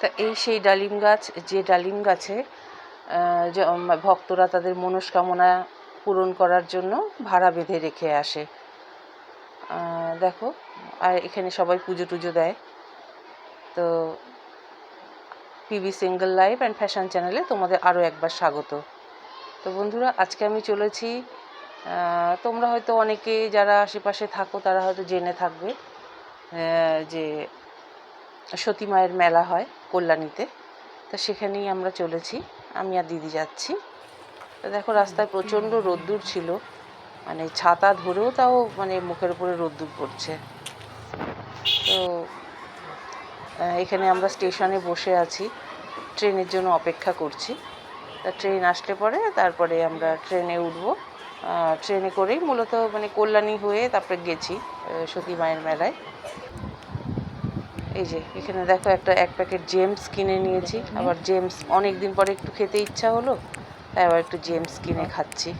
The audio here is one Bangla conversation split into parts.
তা এই সেই ডালিম গাছ, যে ডালিম গাছে ভক্তরা তাদের মনস্কামনা পূরণ করার জন্য ভাড়া বেঁধে রেখে আসে। দেখো, আর এখানে সবাই পুজো টুজো দেয়। তো PB single live and fashion চ্যানেলে তোমাদের আরও একবার স্বাগত। তো বন্ধুরা, আজকে আমি চলেছি তোমরা হয়তো অনেকে যারা আশেপাশে থাকো তারা হয়তো জেনে থাকবে যে সতী মায়ের মেলা হয় কল্যাণীতে। তো সেখানেই আমরা চলেছি। আমি আর দিদি যাচ্ছি। তো দেখো, রাস্তায় প্রচণ্ড রোদ্দুর ছিল। মানে ছাতা ধরেও তাও মানে মুখের উপরে রোদ্দুর পড়ছে। তো এখানে আমরা স্টেশনে বসে আছি। ট্রেনের জন্য অপেক্ষা করছি। তা ট্রেন আসলে পরে তারপরে আমরা ট্রেনে উঠবো। ট্রেনে করেই মূলত মানে কল্যাণী হয়ে তারপরে গেছি সতী মায়ের মেলায়। এই যে, এখানে দেখো একটা এক প্যাকেট জেমস কিনে নিয়েছি। আবার জেমস অনেক দিন পরে একটু খেতে ইচ্ছা হলো, তাই আবার একটু জেমস কিনে খাচ্ছি।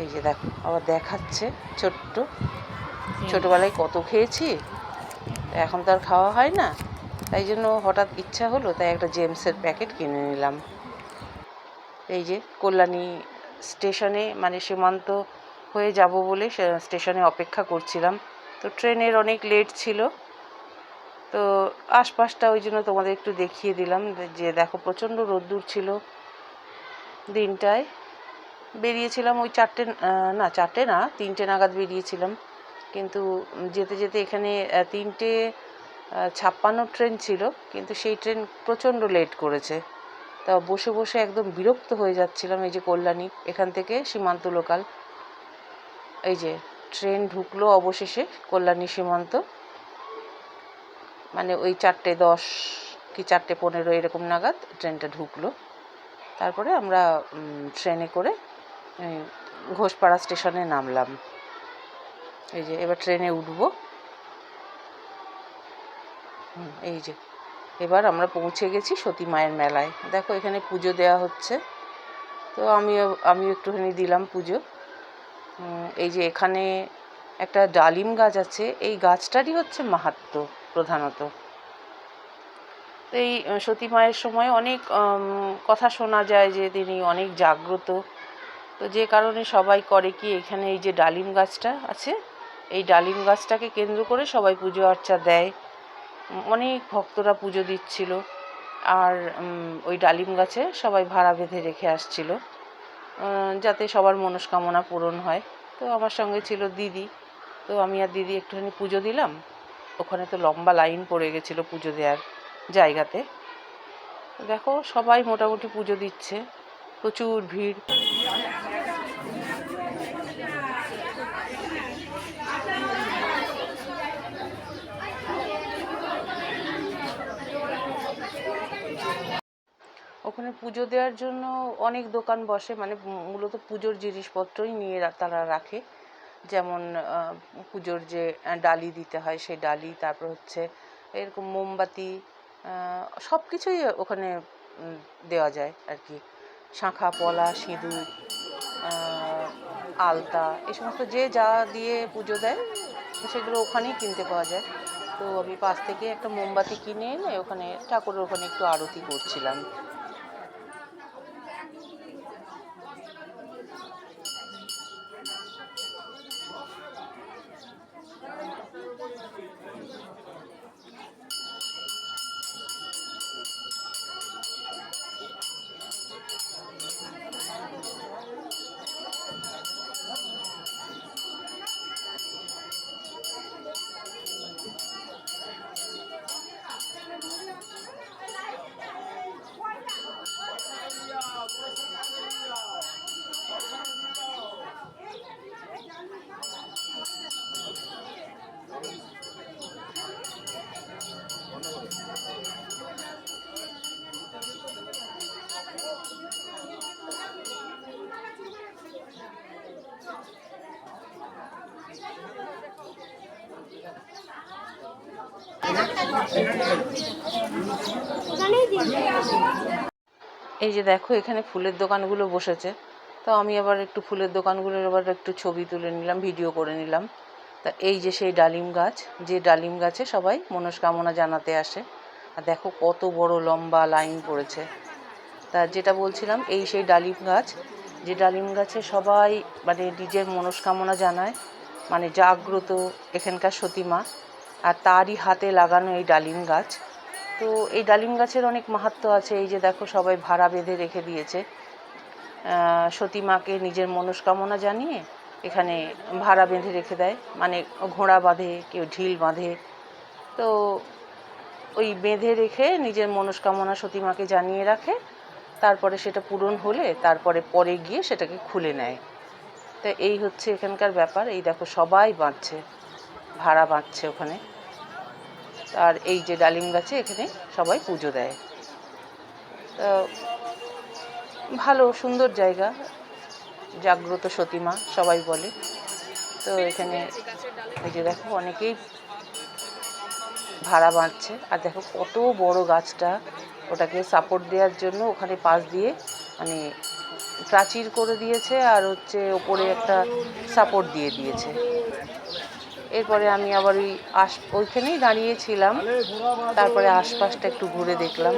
এই যে দেখো, আবার দেখাচ্ছে ছোট্ট। ছোটোবেলায় কত খেয়েছি, এখন তো আর খাওয়া হয় না। তাই জন্য হঠাৎ ইচ্ছা হলো, তাই একটা জেমসের প্যাকেট কিনে নিলাম। এই যে, কল্যাণী স্টেশনে মানে সীমান্ত হয়ে যাব বলে স্টেশনে অপেক্ষা করছিলাম। তো ট্রেনের অনেক লেট ছিল। তো আশপাশটা ওই জন্য তোমাদের একটু দেখিয়ে দিলাম যে দেখো প্রচণ্ড রোদ্দুর ছিল দিনটায়। বেরিয়েছিলাম ওই চারটে না চারটে না, তিনটে নাগাদ বেরিয়েছিলাম। কিন্তু যেতে যেতে এখানে তিনটে ছাপ্পান্ন ট্রেন ছিল, কিন্তু সেই ট্রেন প্রচণ্ড লেট করেছে। তা বসে বসে একদম বিরক্ত হয়ে যাচ্ছিলাম এই যে কল্যাণী, এখান থেকে সীমান্ত লোকাল। এই যে ট্রেন ঢুকলো অবশেষে কল্যাণী সীমান্ত। মানে ওই চারটে দশ কি চারটে পনেরো এরকম নাগাদ ট্রেনটা ঢুকলো। তারপরে আমরা ট্রেনে করে ঘোষপাড়া স্টেশনে নামলাম। এই যে, এবার ট্রেনে উঠবো। এই যে, এবার আমরা পৌঁছে গেছি সতী মায়ের মেলায়। দেখো, এখানে পুজো দেওয়া হচ্ছে। তো আমিও আমিও একটুখানি দিলাম পুজো। এই যে, এখানে একটা ডালিম গাছ আছে। এই গাছটারই হচ্ছে মাহাত্ম্য। প্রধানত। তো এই সতী মায়ের সময় অনেক কথা শোনা যায় যে তিনি অনেক জাগ্রত। তো যে কারণে সবাই করে কি, এখানে এই যে ডালিম গাছটা আছে, এই ডালিম গাছটাকে কেন্দ্র করে সবাই পুজো আর্চা দেয়। অনেক ভক্তরা পুজো দিচ্ছিল। আর ওই ডালিম গাছে সবাই ভাড়া বেঁধে রেখে আসছিল যাতে সবার মনস্কামনা পূরণ হয়। তো আমার সঙ্গে ছিল দিদি। তো আমি আর দিদি একটুখানি পুজো দিলাম। ওখানে তো লম্বা লাইন পড়ে গেছিল পুজো দেওয়ার জায়গাতে। দেখো, সবাই মোটামুটি পুজো দিচ্ছে। প্রচুর ভিড়। ওখানে পুজো দেওয়ার জন্য অনেক দোকান বসে মানে মূলত পুজোর জিনিসপত্রই নিয়ে তারা রাখে। যেমন পুজোর যে ডালি দিতে হয় সেই ডালি, তারপর হচ্ছে এরকম মোমবাতি সব কিছুই ওখানে দেওয়া যায় আর কি শাঁখা, পলা, সিঁদুর আলতা, এই সমস্ত যে যা দিয়ে পুজো দেয়, সেগুলো ওখানেই কিনতে পাওয়া যায়। তো আমি পাশ থেকে একটা মোমবাতি কিনে এনে ওখানে ঠাকুরের ওখানে একটু আরতি করছিলাম। এই যে দেখো, এখানে ফুলের দোকানগুলো বসেছে। তো আমি আবার একটু ফুলের দোকানগুলোর আবার একটু ছবি তুলে নিলাম, ভিডিও করে নিলাম। তা এই যে সেই ডালিম গাছ, যে ডালিম গাছে সবাই মনস্কামনা জানাতে আসে। আর দেখো কত বড় লম্বা লাইন পড়েছে। তা যেটা বলছিলাম, এই সেই ডালিম গাছ, যে ডালিম গাছে সবাই মানে নিজের মনস্কামনা জানায় মানে জাগ্রত এখানকার সতীমা আর তারই হাতে লাগানো এই ডালিম গাছ। তো এই ডালিম গাছের অনেক মাহাত্ম্য আছে এই যে দেখো সবাই ভাড়া বেঁধে রেখে দিয়েছে। আহ, সতীমাকে নিজের মনস্কামনা জানিয়ে এখানে ভাড়া বেঁধে রেখে দেয় মানে ঘোড়া বাঁধে কেউ ঢিল বাঁধে। তো ওই বেঁধে রেখে নিজের মনস্কামনা সতীমাকে জানিয়ে রাখে তারপরে সেটা পূরণ হলে তারপরে পরে গিয়ে সেটাকে খুলে নেয়। তা এই হচ্ছে এখানকার ব্যাপার এই দেখো সবাই বাঁধছে। ভাড়া বাঁধছে ওখানে। আর এই যে ডালিম গাছে এখানে সবাই পুজো দেয়। তো ভালো, সুন্দর জায়গা। জাগ্রত সতীমা, সবাই বলে। তো এখানে এই যে দেখো, অনেকেই ভাড়া বাঁধছে। আর দেখো কত বড় গাছটা। ওটাকে সাপোর্ট দেওয়ার জন্য ওখানে পাশ দিয়ে মানে প্রাচীর করে দিয়েছে আর হচ্ছে ওপরে একটা সাপোর্ট দিয়ে দিয়েছে। এরপরে আমি আবার ওই আশ, ওইখানেই দাঁড়িয়েছিলাম। তারপরে আশপাশটা একটু ঘুরে দেখলাম।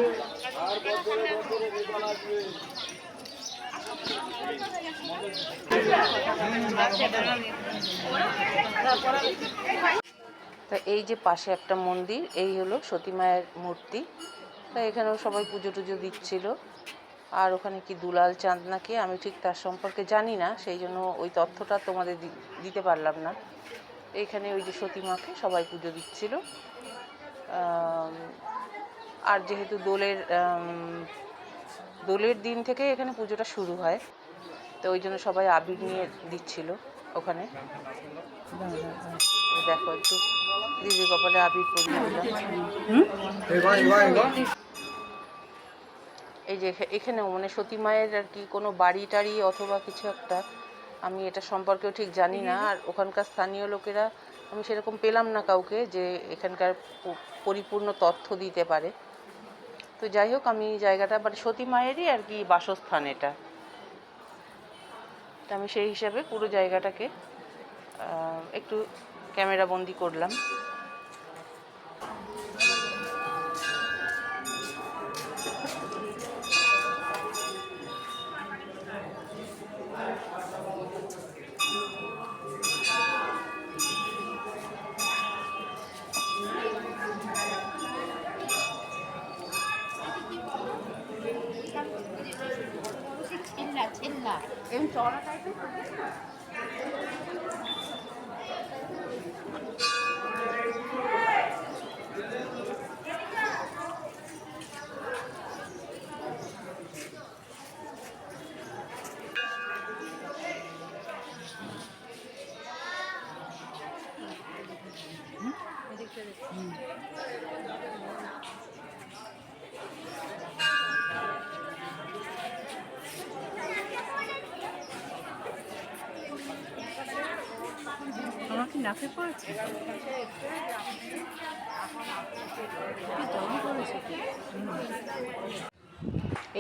তা এই যে পাশে একটা মন্দির, এই হলো সতী মায়ের মূর্তি। তা এখানেও সবাই পুজো টুজো দিচ্ছিল। আর ওখানে কি দুলাল চাঁদ নাকি, আমি ঠিক তার সম্পর্কে জানি না, সেই জন্য ওই তথ্যটা তোমাদের দিতে পারলাম না। এইখানে ওই যে সতী মাকে সবাই পুজো দিচ্ছিল। আর যেহেতু দোলের দোলের দিন থেকে এখানে পুজোটা শুরু হয়, তো ওই জন্য সবাই আবির নিয়ে দিচ্ছিল ওখানে। দেখো একটু দিদি কপালে আবির পরিয়ে এই যে এখা- এখানেও মানে সতী মায়ের আর কি কোনো বাড়ি টাড়ি অথবা কিছু একটা আমি এটা সম্পর্কেও ঠিক জানি না। আর ওখানকার স্থানীয় লোকেরা, আমি সেরকম পেলাম না কাউকে যে এখানকার পরিপূর্ণ তথ্য দিতে পারে। তো যাই হোক, আমি জায়গাটা মানে সতী মায়েরই আর কি বাসস্থান এটা। তো আমি সেই হিসাবে পুরো জায়গাটাকে একটু ক্যামেরা বন্দি করলাম।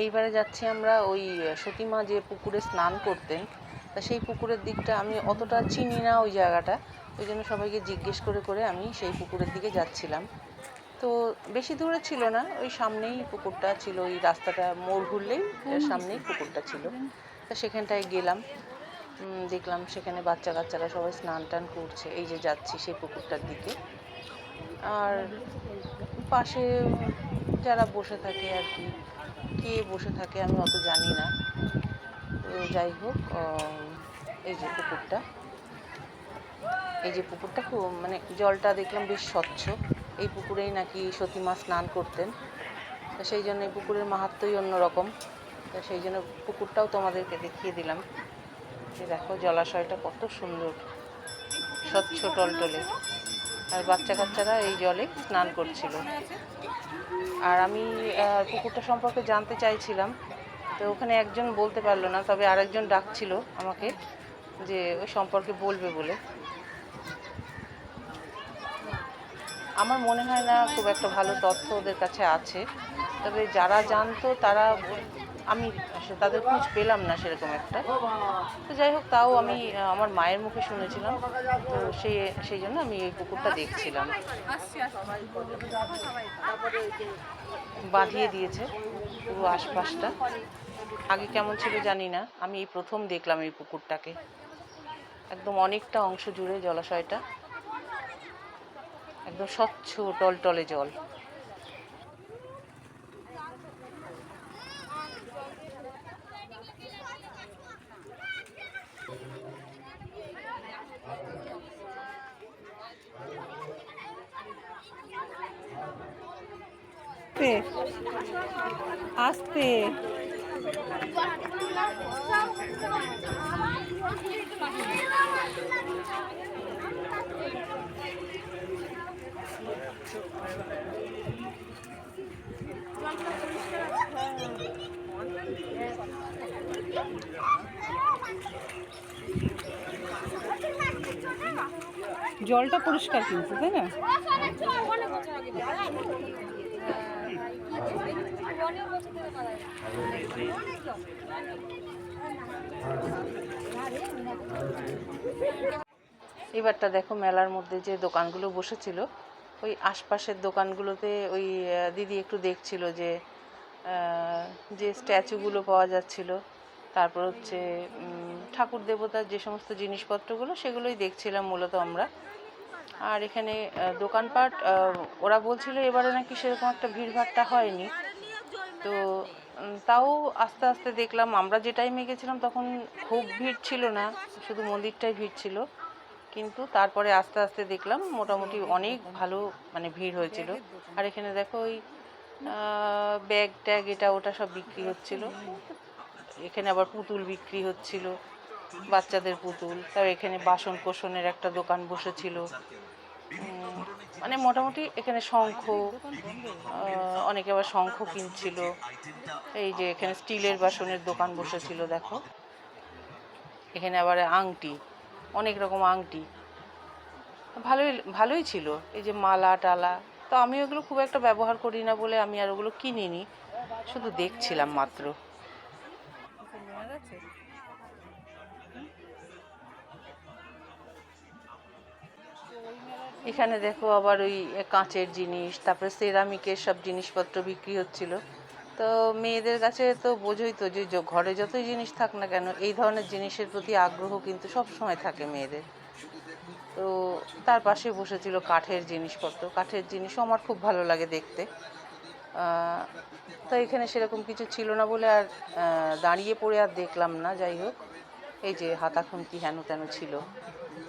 এইবারে যাচ্ছি আমরা ওই সতীমা যে পুকুরে স্নান করতেন, তা সেই পুকুরের দিকটা আমি অতটা চিনি না ওই জায়গাটা। ওই জন্য সবাইকে জিজ্ঞেস করে করে আমি সেই পুকুরের দিকে যাচ্ছিলাম। তো বেশি দূরে ছিল না, ওই সামনেই পুকুরটা ছিল, ওই রাস্তাটা মোড় ঘুরলেই সামনেই পুকুরটা ছিল। তা সেখানটায় গেলাম। দেখলাম সেখানে বাচ্চা কাচ্চারা সবাই স্নান টান করছে। এই যে যাচ্ছি সেই পুকুরটার দিকে। আর পাশে যারা বসে থাকে আর কি, কে বসে থাকে আমি অত জানি না। তো যাই হোক এই যে পুকুরটা। এই যে পুকুরটা খুব মানে জলটা দেখলাম বেশ স্বচ্ছ। এই পুকুরেই নাকি সতীমা স্নান করতেন। তো সেই জন্য এই পুকুরের মাহাত্মই অন্যরকম। তো সেই জন্য পুকুরটাও তোমাদেরকে দেখিয়ে দিলাম। যে দেখো জলাশয়টা কত সুন্দর। স্বচ্ছ টলটলে। আর বাচ্চা কাচ্চারা এই জলে স্নান করছিল। আর আমি পুকুরটা সম্পর্কে জানতে চাইছিলাম, তো ওখানে একজন বলতে পারল না, তবে আরেকজন ডাকছিল আমাকে যে ওই সম্পর্কে বলবে বলে। আমার মনে হয় না খুব একটা ভালো তথ্য ওদের কাছে আছে, তবে যারা জানতো তারা আমি তাদের খোঁজ পেলাম না সেরকম একটা। তো যাই হোক, তাও আমি আমার মায়ের মুখে শুনেছিলাম। তো সেই সেই জন্য আমি এই পুকুরটা দেখছিলাম। বাঁধিয়ে দিয়েছে পুরো আশপাশটা। আগে কেমন ছিল জানি না। আমি এই প্রথম দেখলাম এই পুকুরটাকে। একদম অনেকটা অংশ জুড়ে জলাশয়টা। একদম স্বচ্ছ টলটলে জল। আস্তে। জলটা পরিষ্কার কিন্তু তাই না? এবারটা দেখো মেলার মধ্যে যে দোকানগুলো বসেছিল, ওই আশপাশের দোকানগুলোতে ওই দিদি একটু দেখছিল যে যে স্ট্যাচুগুলো পাওয়া যাচ্ছিল, তারপর হচ্ছে ঠাকুর দেবতার যে সমস্ত জিনিসপত্রগুলো সেগুলোই দেখছিলাম মূলত আমরা। আর এখানে দোকানপাট ওরা বলছিল এবারে নাকি সেরকম একটা ভিড়ভাট্টা হয়নি। তো তাও আস্তে আস্তে দেখলাম আমরা যে টাইমে গেছিলাম তখন খুব ভিড় ছিল না, শুধু মন্দিরটাই ভিড় ছিল। কিন্তু তারপরে আস্তে আস্তে দেখলাম মোটামুটি অনেক ভালো মানে ভিড় হয়েছিল। আর এখানে দেখো ওই ব্যাগ ট্যাগ এটা ওটা সব বিক্রি হচ্ছিল। এখানে আবার পুতুল বিক্রি হচ্ছিল, বাচ্চাদের পুতুল। তার এখানে বাসন কোসনের একটা দোকান বসেছিল। মানে মোটামুটি এখানে শঙ্খ অনেকে আবার শঙ্খ কিনছিল। এই যে এখানে স্টিলের বাসনের দোকান বসেছিল দেখো। এখানে আবার আংটি অনেক রকম আংটি। ভালোই ভালোই ছিল। এই যে মালা টালা। তো আমি ওগুলো খুব একটা ব্যবহার করি না বলে আমি আর ওগুলো কিনিনি শুধু দেখছিলাম মাত্র। এখানে দেখো আবার ওই কাঁচের জিনিস, তারপরে সেরামিকের সব জিনিসপত্র বিক্রি হচ্ছিল। তো মেয়েদের কাছে তো বোঝোই তো যে ঘরে যতই জিনিস থাক না কেন, এই ধরনের জিনিসের প্রতি আগ্রহ কিন্তু সব সময় থাকে মেয়েদের। তো তার পাশে বসেছিল কাঠের জিনিসপত্র। কাঠের জিনিসও আমার খুব ভালো লাগে দেখতে। তো এখানে সেরকম কিছু ছিল না বলে আর দাঁড়িয়ে পড়ে আর দেখলাম না, যাই হোক। এই যে হাতা খুন্তি হেন তেন ছিল।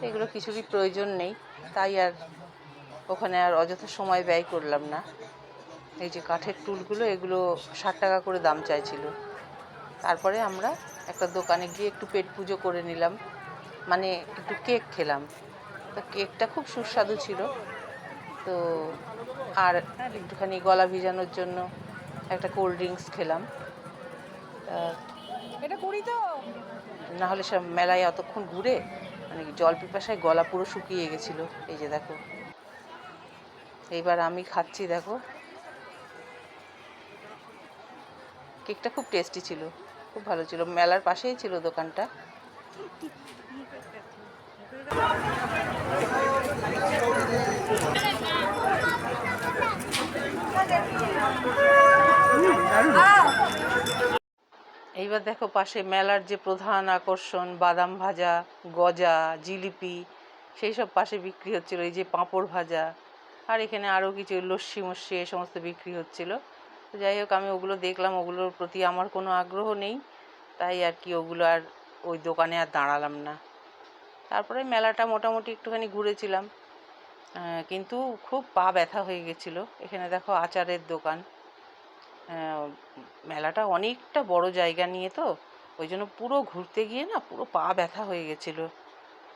এগুলো কিছুরই প্রয়োজন নেই। তাই আর ওখানে আর অযথা সময় ব্যয় করলাম না। এই যে কাঠের টুলগুলো এগুলো ষাট টাকা করে দাম চাইছিল। তারপরে আমরা একটা দোকানে গিয়ে একটু পেট পুজো করে নিলাম। মানে একটু কেক খেলাম। তো কেকটা খুব সুস্বাদু ছিল। তো আর একটুখানি গলা ভিজানোর জন্য একটা কোল্ড ড্রিঙ্কস খেলাম। এটা করি তো। না হলে সব মেলায় অতক্ষণ ঘুরে মানে জল পিপাসায় গলা পুরো শুকিয়ে গেছিল। এই যে দেখো। এইবার আমি খাচ্ছি, দেখো। কেকটা খুব টেস্টি ছিল, খুব ভালো ছিল। মেলার পাশেই ছিল দোকানটা। এইবার দেখো পাশে মেলার যে প্রধান আকর্ষণ, বাদাম ভাজা, গজা, জিলিপি, সেই সব পাশে বিক্রি হচ্ছিল, এই যে পাঁপড় ভাজা, আর এখানে আরও কিছু লস্যি মস্যি, এই সমস্ত বিক্রি হচ্ছিল। তো যাই হোক, আমি ওগুলো দেখলাম, ওগুলোর প্রতি আমার কোনো আগ্রহ নেই, তাই আর কি ওগুলো আর ওই দোকানে আর দাঁড়ালাম না। তারপরে মেলাটা মোটামুটি একটুখানি ঘুরেছিলাম কিন্তু খুব পা ব্যথা হয়ে গেছিল। এখানে দেখো আচারের দোকান মেলাটা অনেকটা বড় জায়গা নিয়ে তো ওই জন্য পুরো ঘুরতে গিয়ে না পুরো পা ব্যথা হয়ে গেছিল।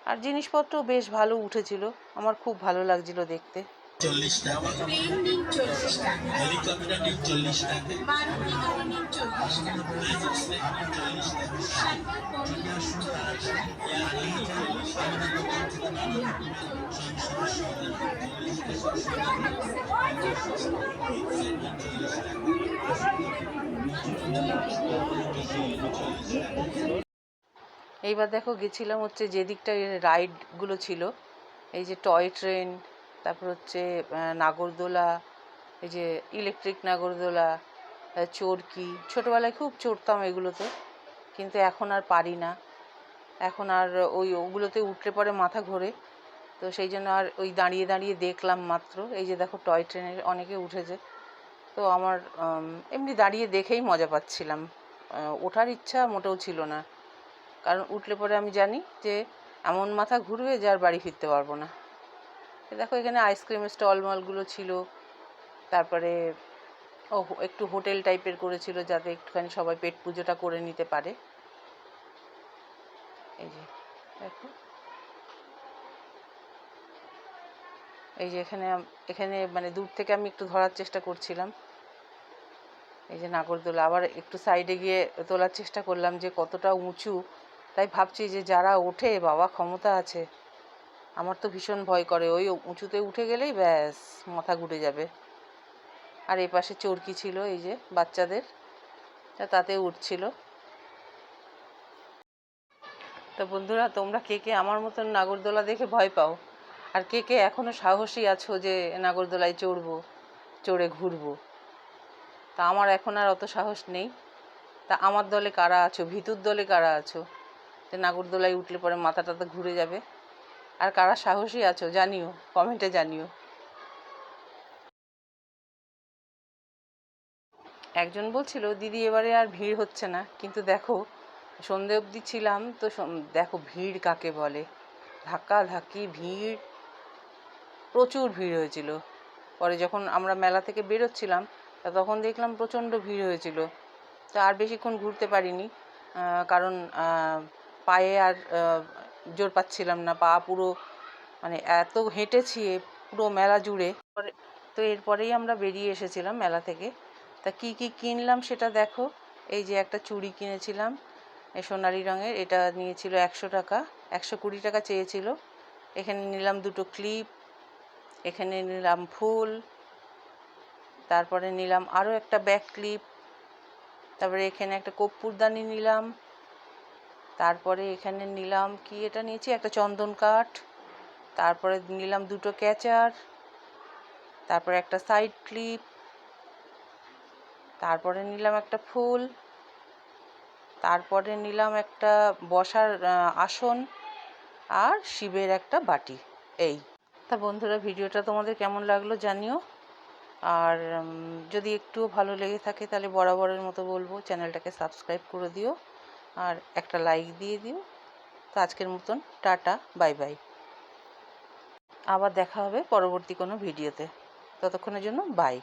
আর জিনিসপত্র বেশ ভালো উঠেছিল আমার খুব ভালো লাগছিল দেখতে। চল্লিশ টাকা হেলিকপ্টার নিন চল্লিশ টাকা চল্লিশ টাকা এইবার দেখো গেছিলাম হচ্ছে যে দিকটা রাইডগুলো ছিল, এই যে টয় ট্রেন, তারপর হচ্ছে নাগরদোলা, এই যে ইলেকট্রিক নাগরদোলা চরকি, ছোটোবেলায় খুব চড়তাম এগুলোতে, কিন্তু এখন আর পারি না। এখন আর ওই ওগুলোতে উঠলে পরে মাথা ঘোরে। তো সেই জন্য আর ওই দাঁড়িয়ে দাঁড়িয়ে দেখলাম মাত্র। এই যে দেখো টয় ট্রেনে অনেকে উঠেছে। তো আমার এমনি দাঁড়িয়ে দেখেই মজা পাচ্ছিলাম। ওঠার ইচ্ছা মোটেও ছিল না। কারণ উঠলে পরে আমি জানি যে এমন মাথা ঘুরবে যে আর বাড়ি ফিরতে পারব না। দেখো এখানে আইসক্রিমের স্টল মলগুলো ছিল। তারপরে ও, একটু হোটেল টাইপের করেছিল যাতে একটুখানি সবাই পেট পুজোটা করে নিতে পারে। এই যে, দেখো। এই যে এখানে এখানে মানে দূর থেকে আমি একটু ধরার চেষ্টা করছিলাম। এই যে নাগরদোলা, আবার একটু সাইডে গিয়ে তোলার চেষ্টা করলাম যে কতটা উঁচু। তাই ভাবছি যে যারা ওঠে, বাবা ক্ষমতা আছে, আমার তো ভীষণ ভয় করে। ওই উঁচুতে উঠে গেলেই ব্যাস, মাথা ঘুরে যাবে। আর এই পাশে চরকি ছিল, এই যে বাচ্চাদের তাতে উঠছিল। তো বন্ধুরা, তোমরা কে কে আমার মতন নাগরদোলা দেখে ভয় পাও? আর কে কে এখনও সাহসী আছো যে নাগরদোলায় চড়বো, চড়ে ঘুরবো? তা আমার এখন আর অত সাহস নেই। তা আমার দলে কারা আছো? ভিতুর দলে কারা আছো? যে নাগরদোলায় উঠলে পরে মাথাটা তো ঘুরে যাবে। আর কারা সাহসী আছো? জানিও, কমেন্টে জানিও। একজন বলছিল, দিদি, এবারে আর ভিড় হচ্ছে না। কিন্তু দেখো সন্ধে অবধি ছিলাম তো দেখো ভিড় কাকে বলে? ধাক্কা ধাক্কি ভিড়, প্রচুর ভিড় হয়েছিল। পরে যখন আমরা মেলা থেকে বেরোচ্ছিলাম, তা তখন দেখলাম প্রচণ্ড ভিড় হয়েছিল। তা আর বেশিক্ষণ ঘুরতে পারিনি কারণ পায়ে আর জোর পাচ্ছিলাম না। পা পুরো মানে এত হেঁটেছি পুরো মেলা জুড়ে। তো এরপরেই আমরা বেরিয়ে এসেছিলাম মেলা থেকে। তা কি কি কিনলাম সেটা দেখো। এই যে একটা চুড়ি কিনেছিলাম সোনালি রঙের, এটা নিয়েছিল একশো টাকা, একশো কুড়ি টাকা চেয়েছিল। এখানে নিলাম দুটো ক্লিপ, এখানে নিলাম ফুল, তারপরে নিলাম আরও একটা ব্যাক ক্লিপ, তারপরে এখানে একটা কর্পূরদানি নিলাম, তারপরে এখানে নিলাম কি এটা নিয়েছি? একটা চন্দন কাঠ, তারপরে নিলাম দুটো ক্যাচার, তারপরে একটা সাইড ক্লিপ, তারপরে নিলাম একটা ফুল তারপরে নিলাম একটা বসার আসন আর শিবের একটা বাটি। এই। তা বন্ধুরা, ভিডিওটা তোমাদের কেমন লাগল জানিও। আর যদি একটুও ভালো লেগে থাকে তাহলে বরাবরের মতো বলব, চ্যানেলটাকে সাবস্ক্রাইব করে দিও আর একটা লাইক দিয়ে দিও। তো আজকের মতন টাটা, বাই বাই। আবার দেখা হবে পরবর্তী কোনো ভিডিওতে। ততক্ষণের জন্য বাই।